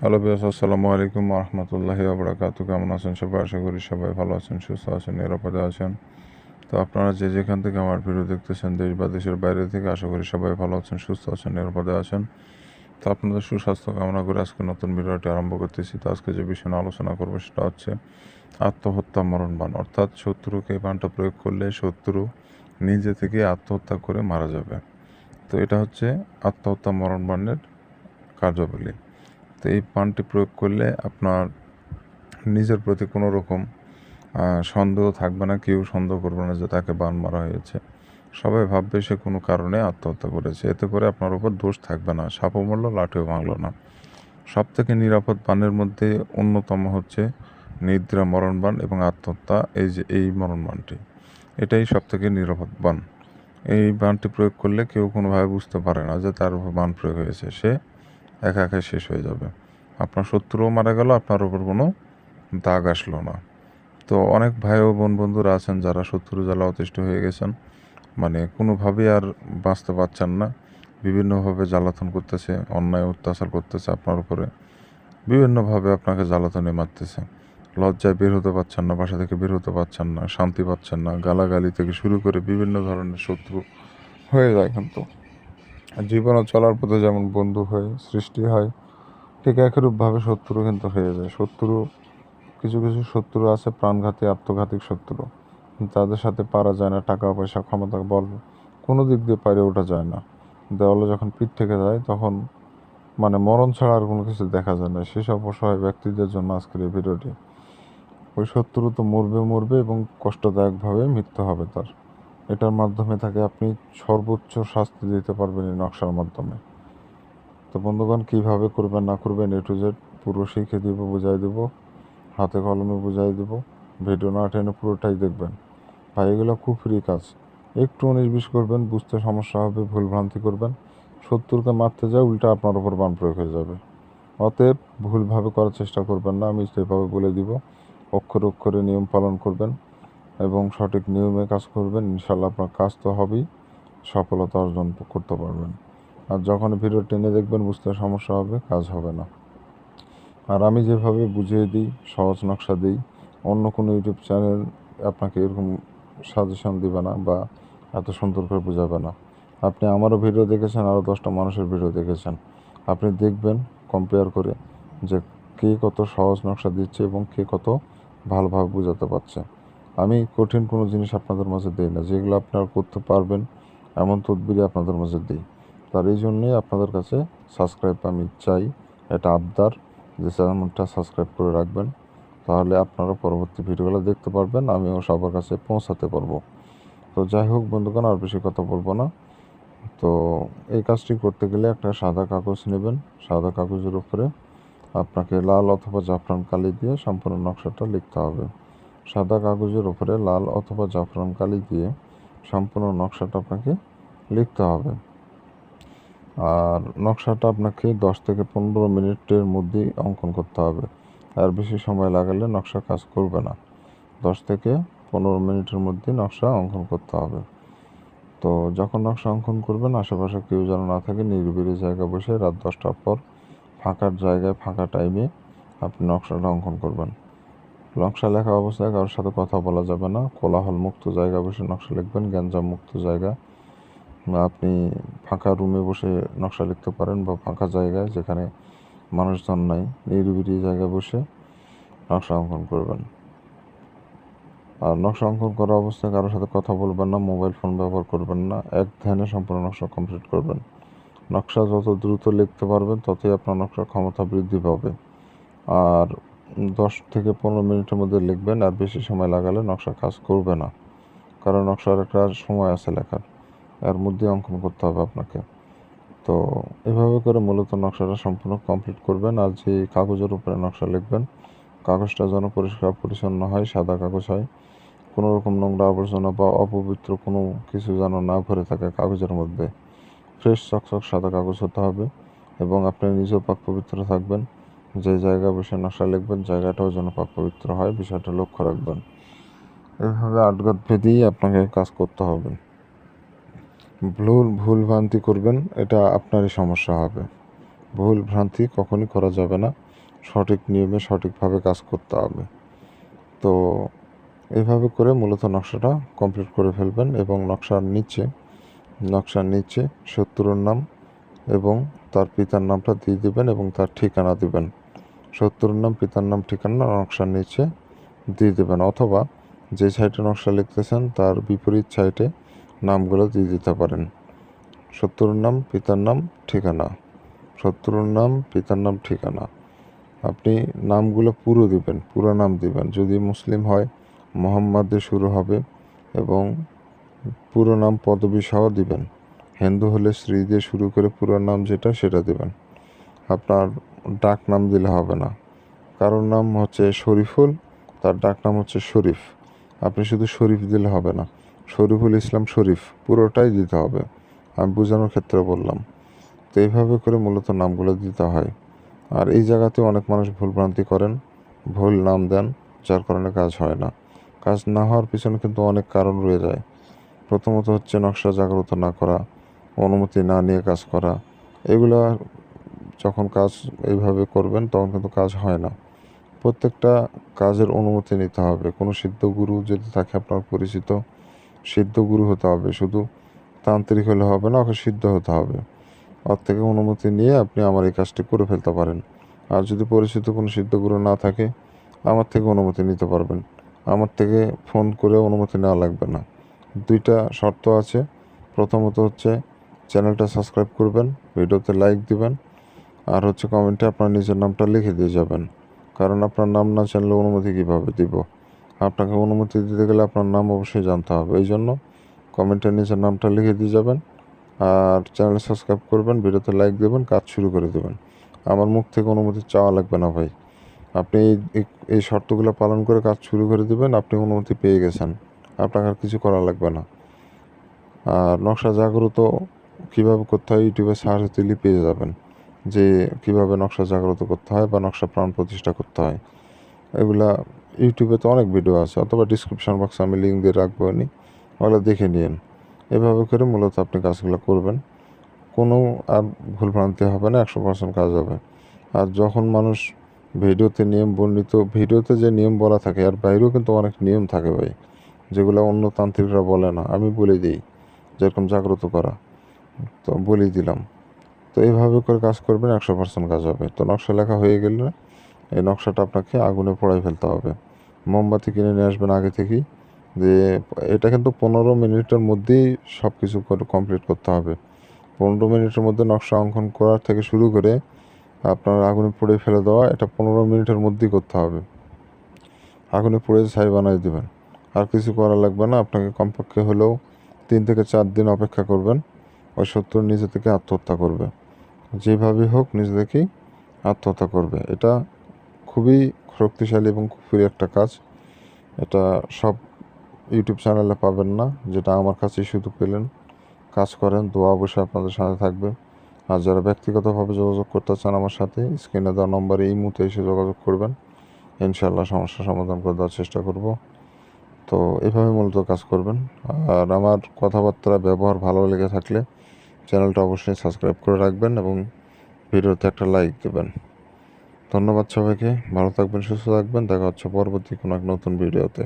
Hello বিয়াস আসসালামু আলাইকুম রহমতুল্লাহি আবরাকাতু কেমন আছেন সবাই? আশা করি সবাই ভালো আছেন, সুস্থ আছেন, নিরাপদে আছেন। তো আপনারা যে যেখান থেকে আমার ভিডিও দেখতেছেন, দেশ বা দেশের বাইরে থেকে, আশা করি সবাই ভালো আছেন, সুস্থ আছেন, নিরাপদে আছেন। তো আপনাদের সুস্বাস্থ্য কামনা করে আজকে নতুন ভিডিওটি আরম্ভ করতেছি। তো আজকে যে বিষয় নিয়ে আলোচনা করব, সেটা হচ্ছে আত্মহত্যা মরণ বান অর্থাৎ শত্রুকে বানটা প্রয়োগ করলে শত্রু নিজে থেকে আত্মহত্যা করে মারা যাবে। তো এটা হচ্ছে আত্মহত্যা মরণ বানের কার্যাবলী। তো এই পানটি প্রয়োগ করলে আপনার নিজের প্রতি কোনো রকম সন্দেহ থাকবে না, কেউ সন্দেহ করবে না যে তাকে বান মারা হয়েছে। সবাই ভাববে সে কোনো কারণে আত্মহত্যা করেছে। এতে করে আপনার উপর দোষ থাকবে না সাপও মরলো লাঠিও ভাঙলো না। সব থেকে নিরাপদ বানের মধ্যে অন্যতম হচ্ছে নিদ্রা মরণ বান এবং আত্মহত্যা, এই যে, এই মরণ বানটি। এটাই সব থেকে নিরাপদ বান। এই বানটি প্রয়োগ করলে কেউ কোনোভাবে বুঝতে পারে না যে তার উপর বান প্রয়োগ হয়েছে। সে একা একা শেষ হয়ে যাবে। আপনার শত্রুও মারা গেল, আপনার ওপর কোনো দাগ আসলো না। তো অনেক ভাই ও বোন বন্ধুরা আছেন যারা শত্রু জ্বালা অতিষ্ঠ হয়ে গেছেন। মানে কোনোভাবেই আর বাঁচতে পারছেন না। বিভিন্নভাবে জ্বালাতন করতেছে, অন্যায় অত্যাচার করতেছে আপনার উপরে। বিভিন্নভাবে আপনাকে জ্বালাতনে মারতেছে। লজ্জায় বের হতে পারছেন না, বাসা থেকে বের হতে পারছেন না, শান্তি পাচ্ছেন না, গালাগালি থেকে শুরু করে বিভিন্ন ধরনের শত্রু হয়ে যায় কিন্তু। জীবনে চলার পথে যেমন বন্ধু হয় সৃষ্টি হয়, ঠিক একরূপভাবে শত্রু কিন্তু হয়ে যায়। শত্রু, কিছু কিছু শত্রু আছে, প্রাণঘাতী আত্মঘাতিক শত্রু। তাদের সাথে পারা যায় না, টাকা, পয়সা, ক্ষমতা, বল কোনো দিক দিয়ে পারে ওঠা যায় না। দেওয়ালে যখন পিঠ থেকে যায়, তখন মানে মরণ ছাড়া আর কোনো কিছু দেখা যায় না। সেসব অসহায় ব্যক্তিদের জন্য আজকের এই ভিডিওটি। ওই শত্রু তো মরবে মরবে এবং কষ্টদায়কভাবে মৃত্যু হবে তার। এটার মাধ্যমে তাকে আপনি সর্বোচ্চ শাস্তি দিতে পারবেন এই নকশার মাধ্যমে। তো বন্ধুগণ, কীভাবে করবেন, না করবেন এ টু জেড পুরো শিখে দিব, বুঝাই দেব, হাতে কলমে বুঝাই দেব, ভিডিও না টেনে পুরোটাই দেখবেন। ভাই, এগুলো খুব ফ্রি কাজ। একটু উনিশ বিশ করবেন, বুঝতে সমস্যা হবে ভুলভ্রান্তি করবেন শত্রুকে মারতে যায় উল্টা আপনার উপর বান প্রয়োগ হয়ে যাবে। অতএব ভুলভাবে করার চেষ্টা করবেন না, আমি সেভাবে বলে দিব, অক্ষরে অক্ষরে নিয়ম পালন করবেন এবং সঠিক নিয়মে কাজ করবেন ইনশাল্লাহ আপনার কাজ তো হবেই, সফলতা অর্জন করতে পারবেন। আর যখন ভিডিও টেনে দেখবেন বুঝতে সমস্যা হবে, কাজ হবে না। আর আমি যেভাবে বুঝিয়ে দিই, সহজ নকশা দিই, অন্য কোনো ইউটিউব চ্যানেল আপনাকে এরকম সাজেশন দিবে না বা এত সুন্দর করে বোঝাবে না। আপনি আমারও ভিডিও দেখেছেন, আরও দশটা মানুষের ভিডিও দেখেছেন। আপনি দেখবেন কম্পেয়ার করে যে কে কত সহজ নকশা দিচ্ছে এবং কে কত ভালোভাবে বোঝাতে পারছে। আমি কঠিন কোনো জিনিস আপনাদের মাঝে দিই না। যেগুলো আপনারা করতে পারবেন, এমন তদবিরই আপনাদের মাঝে দিই। তার এই জন্যই আপনাদের কাছে সাবস্ক্রাইব আমি চাই। এটা আবদার যে চ্যানেলটা সাবস্ক্রাইব করে রাখবেন। তাহলে আপনারা পরবর্তী ভিডিওগুলো দেখতে পারবেন, আমিও সবার কাছে পৌঁছাতে পারব। তো যাই হোক বন্ধুগণ, আর বেশি কথা বলব না। তো এই কাজটি করতে গেলে একটা সাদা কাগজ নেবেন। সাদা কাগজের উপরে আপনাকে লাল অথবা জাফরান কালি দিয়ে সম্পূর্ণ নকশাটা লিখতে হবে। সাদা কাগজের উপরে লাল অথবা জাফরান কালি দিয়ে সম্পূর্ণ নকশাটা আপনাকে লিখতে হবে। আর নকশাটা আপনাকে দশ থেকে পনেরো মিনিটের মধ্যেই অঙ্কন করতে হবে। আর বেশি সময় লাগালে নকশা কাজ করবে না। দশ থেকে পনেরো মিনিটের মধ্যে নকশা অঙ্কন করতে হবে। তো যখন নকশা অঙ্কন করবেন, আশেপাশে কেউ যেন না থাকে, নিরিবিলি জায়গা বসে রাত দশটার পর ফাঁকার জায়গায় ফাঁকা টাইমে আপনি নকশাটা অঙ্কন করবেন। নকশা লেখা অবস্থায় কারোর সাথে কথা বলা যাবে না। কোলাহল মুক্ত জায়গা বসে নকশা লিখবেন, গ্যাঞ্জাম মুক্ত জায়গা। আপনি ফাঁকা রুমে বসে নকশা লিখতে পারেন বা ফাঁকা জায়গায় যেখানে মানুষজন নাই, নিরিবিলি জায়গায় বসে নকশা অঙ্কন করবেন। আর নকশা অঙ্কন করা অবস্থায় কারোর সাথে কথা বলবেন না, মোবাইল ফোন ব্যবহার করবেন না, এক ধ্যানে সম্পূর্ণ নকশা কমপ্লিট করবেন। নকশা যত দ্রুত লিখতে পারবেন, ততই আপনার নকশার ক্ষমতা বৃদ্ধি পাবে। আর দশ থেকে পনেরো মিনিটের মধ্যে লিখবেন আর বেশি সময় লাগালে নকশা কাজ করবে না। কারণ নকশার একটা সময় আছে লেখার। এর মধ্যে অঙ্কন করতে হবে আপনাকে। তো এভাবে করে মূলত নকশাটা সম্পূর্ণ কমপ্লিট করবেন আর যে কাগজের উপরে নকশা লিখবেন, কাগজটা যেন পরিষ্কার পরিচ্ছন্ন হয়, সাদা কাগজ হয়, কোনো রকম নোংরা আবর্জনা বা অপবিত্র কোনো কিছু যেন না ভরে থাকে কাগজের মধ্যে। ফ্রেশ চকচক সাদা কাগজ হতে হবে এবং আপনি নিজেও পাক পবিত্র থাকবেন। যে জায়গায় বসে নকশা লিখবেন, জায়গাটাও যেন পাক পবিত্র হয়, বিষয়টা লক্ষ্য রাখবেন। এভাবে আটঘাত ভেদেই আপনাকে কাজ করতে হবে। ভুল ভুল ভ্রান্তি করবেন, এটা আপনারই সমস্যা হবে। ভুল ভ্রান্তি কখনই করা যাবে না। সঠিক নিয়মে সঠিকভাবে কাজ করতে হবে। তো এইভাবে করে মূলত নকশাটা কমপ্লিট করে ফেলবেন এবং নকশার নিচে নকশার নিচে শত্রুর নাম এবং তার পিতার নামটা দিয়ে দেবেন এবং তার ঠিকানা দিবেন। শত্রুর নাম, পিতার নাম, ঠিকানা নকশার নিচে দিয়ে দেবেন। অথবা যে সাইটে নকশা লিখতেছেন, তার বিপরীত সাইটে নামগুলো দিয়ে দিতে পারেন। শত্রুর নাম, পিতার নাম, ঠিকানা। শত্রুর নাম, পিতার নাম, ঠিকানা। আপনি নামগুলো পুরো দিবেন, পুরো নাম দিবেন। যদি মুসলিম হয়, মোহাম্মদ শুরু হবে এবং পুরো নাম পদবী সহ দিবেন। হিন্দু হলে শ্রী দিয়ে শুরু করে পুরো নাম যেটা, সেটা দিবেন। আপনার ডাক নাম দিলে হবে না। কারোর নাম হচ্ছে শরীফুল, তার ডাক নাম হচ্ছে শরীফ। আপনি শুধু শরীফ দিলে হবে না, শরীফুল ইসলাম শরীফ পুরোটাই দিতে হবে। আমি বোঝানোর ক্ষেত্রে বললাম। তো এইভাবে করে মূলত নামগুলো দিতে হয়। আর এই জায়গাতে অনেক মানুষ ভুলভ্রান্তি করেন, ভুল নাম দেন, যার কারণে কাজ হয় না। কাজ না হওয়ার পিছনে কিন্তু অনেক কারণ রয়ে যায়। প্রথমত হচ্ছে নকশা জাগ্রত না করা, অনুমতি না নিয়ে কাজ করা, এগুলা যখন কাজ এইভাবে করবেন, তখন কিন্তু কাজ হয় না। প্রত্যেকটা কাজের অনুমতি নিতে হবে। কোনো সিদ্ধ গুরু যদি থাকে আপনার পরিচিত, সিদ্ধ গুরু হতে হবে। শুধু তান্ত্রিক হলে হবে না ওকে সিদ্ধ হতে হবে। ওর থেকে অনুমতি নিয়ে আপনি আমার এই কাজটি করে ফেলতে পারেন। আর যদি পরিচিত কোনো সিদ্ধ গুরু না থাকে, আমার থেকে অনুমতি নিতে পারবেন। আমার থেকে ফোন করে অনুমতি নেওয়া লাগবে না। দুইটা শর্ত আছে। প্রথমত হচ্ছে চ্যানেলটা সাবস্ক্রাইব করবেন, ভিডিওতে লাইক দিবেন আর হচ্ছে কমেন্টে আপনার নিজের নামটা লিখে দিয়ে যাবেন। কারণ আপনার নাম না জানলে অনুমতি কীভাবে দিব? আপনাকে অনুমতি দিতে গেলে আপনার নাম অবশ্যই জানতে হবে। এই জন্য কমেন্টে নিজের নামটা লিখে দিয়ে যাবেন আর চ্যানেল সাবস্ক্রাইব করবেন, ভিডিওতে লাইক দেবেন, কাজ শুরু করে দেবেন। আমার মুখ থেকে অনুমতি চাওয়া লাগবে না ভাই। আপনি এই শর্তগুলো পালন করে কাজ শুরু করে দেবেন, আপনি অনুমতি পেয়ে গেছেন। আপনাকে আর কিছু করা লাগবে না। আর নকশা জাগ্রত কীভাবে হয় ইউটিউবে সার্চ দিলে পেয়ে যাবেন। যে কীভাবে নকশা জাগ্রত করতে হয় বা নকশা প্রাণ প্রতিষ্ঠা করতে হয়। এগুলা ইউটিউবে তো অনেক ভিডিও আছে, অথবা ডিসক্রিপশন বক্সে আমি লিঙ্ক দিয়ে রাখব নি ওগুলো দেখে নিন এভাবে করে মূলত আপনি কাজগুলো করবেন। কোনো আর ভুলভ্রান্তি হবে না, একশো পার্সেন্ট কাজ হবে। আর যখন মানুষ ভিডিওতে নিয়ম বর্ণিত, ভিডিওতে যে নিয়ম বলা থাকে আর বাইরেও কিন্তু অনেক নিয়ম থাকে ভাই, যেগুলো অন্য তান্ত্রিকরা বলে না। আমি বলে দিই, যেরকম জাগ্রত করা। তো বলেই দিলাম। তো এইভাবে করে কাজ করবেন, একশো পার্সেন্ট কাজ হবে। তো নকশা লেখা হয়ে গেলে এই নকশাটা আপনাকে আগুনে পোড়াই ফেলতে হবে। মোমবাতি কিনে নিয়ে আসবেন আগে থেকেই। যে এটা কিন্তু পনেরো মিনিটের মধ্যেই সব কিছু কমপ্লিট করতে হবে। পনেরো মিনিটের মধ্যে নকশা অঙ্কন করার থেকে শুরু করে আপনার আগুনে পুড়ে ফেলে দেওয়া, এটা পনেরো মিনিটের মধ্যেই করতে হবে। আগুনে পুড়ে ছাই বানাই দেবেন। আর কিছু করা লাগবে না, আপনাকে কমপক্ষে হলেও তিন থেকে চার দিন অপেক্ষা করবেন। ওই শত্রু নিজে থেকে আত্মহত্যা করবে। যেভাবেই হোক নিজে থেকেই আত্মহত্যা করবে। এটা খুবই শক্তিশালী এবং খুবই একটা কাজ। এটা সব ইউটিউব চ্যানেলে পাবেন না, যেটা আমার কাছেই শুধু পেলেন। কাজ করেন, দোয়া অবশ্যই আপনাদের সাথে থাকবে। আর যারা ব্যক্তিগতভাবে যোগাযোগ করতে চান আমার সাথে, স্ক্রিনে দেওয়া নম্বরে এই মুহূর্তে এসে যোগাযোগ করবেন। ইনশাল্লাহ সমস্যার সমাধান করে দেওয়ার চেষ্টা করব। তো এভাবে মূলত কাজ করবেন। আর আমার কথাবার্তা, ব্যবহার ভালো লেগে থাকলে চ্যানেলটা অবশ্যই সাবস্ক্রাইব করে রাখবেন এবং ভিডিওতে একটা লাইক দেবেন। ধন্যবাদ সবাইকে, ভালো থাকবেন, সুস্থ থাকবেন, দেখা হচ্ছে পরবর্তী কোনো এক নতুন ভিডিওতে।